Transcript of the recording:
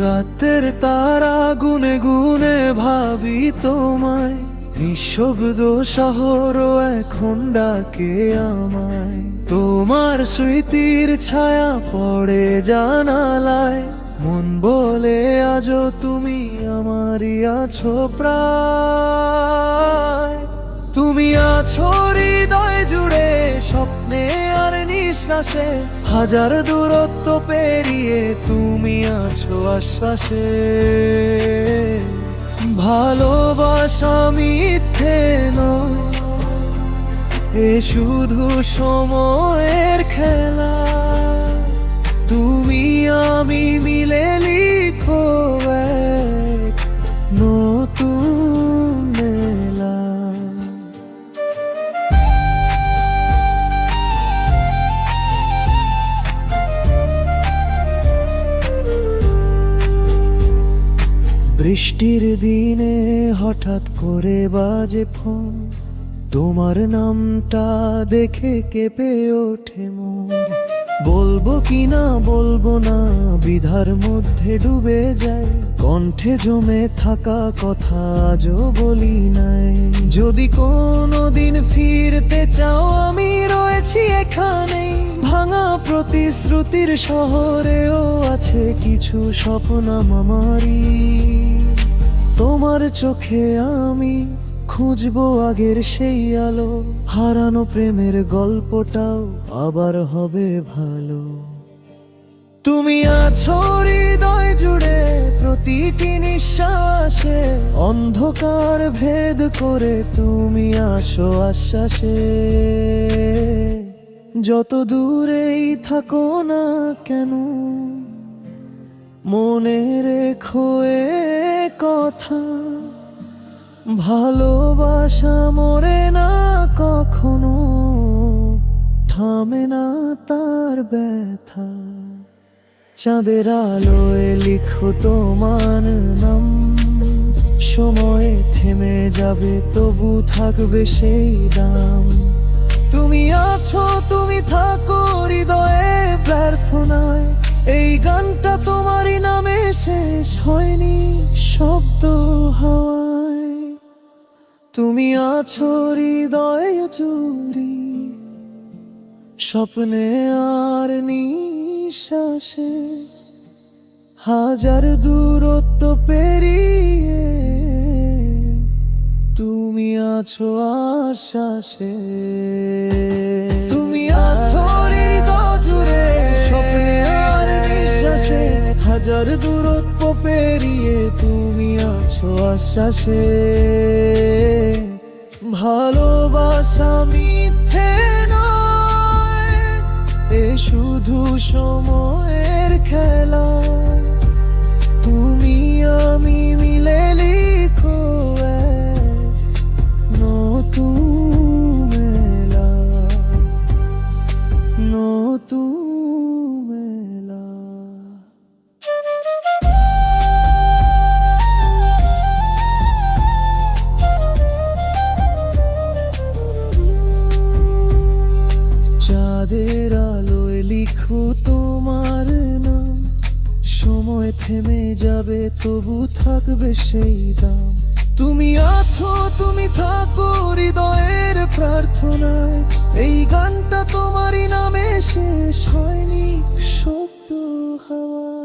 রাতের তারা গুনে গুনে ভাবি তোমায়। নিঃশব্দ শহর এখন ডাকে আমায়। তোমার স্মৃতির ছায়া পড়ে জানালায়। মন বলে আজও তুমি আমারই আছো প্রায়। তুমি আছো হৃদয় জুড়ে স্বপ্নে আর নিঃশ্বাসে। হাজার দূরত্ব পেরিয়ে তুমি আছো আশ্বাসে। ভালোবাসা মিথ্যে নয়, এ শুধু সময়ের খেলা। তুমি আমি মিলে বৃষ্টির দিনে হঠাৎ করে বাজে ফোন। তোমার নামটা দেখে কেঁপে ওঠে মন। বলব কি না বলব না, বিধার মধ্যে ডুবে যায়। কণ্ঠে জমে থাকা কথা আজও বলি নাই। যদি কোনো দিন ফিরতে চাও, আমি রয়েছি এখানে। ভাঙা প্রতিশ্রুতির শহরেও আছে কিছু স্বপ্ন আমারই তোমার চোখে আমি খুঁজবো আগের সেই আলো। হারানো প্রেমের গল্পটাও আবার হবে ভালো। তুমি আছো হৃদয় জুড়ে প্রতিটি নিঃশ্বাসে। অন্ধকার ভেদ করে তুমি আসো আশ্বাসে। যত দূরেই থাকো না কেন মনে রেখো কথা, ভালোবাসা মরে না কখনো, থামে না তার ব্যথা। চাঁদের আলোয় লিখো তোমার নাম, সময় থেমে যাবে তবু থাকবে সেই দাম। তুমি আছো, তুমি থাকো, হৃদয়ে প্রার্থনায় এই গানটা তোমারই নামে শেষ হয়নি, শব্দ হাওয়ায়। তুমি আছো হৃদয়ে চুরি, স্বপ্নে আর নিঃশ্বাসে হাজার দূরত্ব পেরিয়ে। তুমি আছো আশ্বাসে, তুমি আছো হাজার দূরত্ব পেরিয়ে তুমি আছো আশ্বাসে। ভালোবাসা মিথ্যে নয় এ শুধু সময়ের চাঁদের আলোয় লিখু তোমার নাম। সময় থেমে যাবে, তবু থাকবে সেই দাম। তুমি আছো, তুমি থাকো হৃদয়ের প্রার্থনায়। এই গানটা তোমারই নামে শেষ হয়নি শব্দ হওয়া।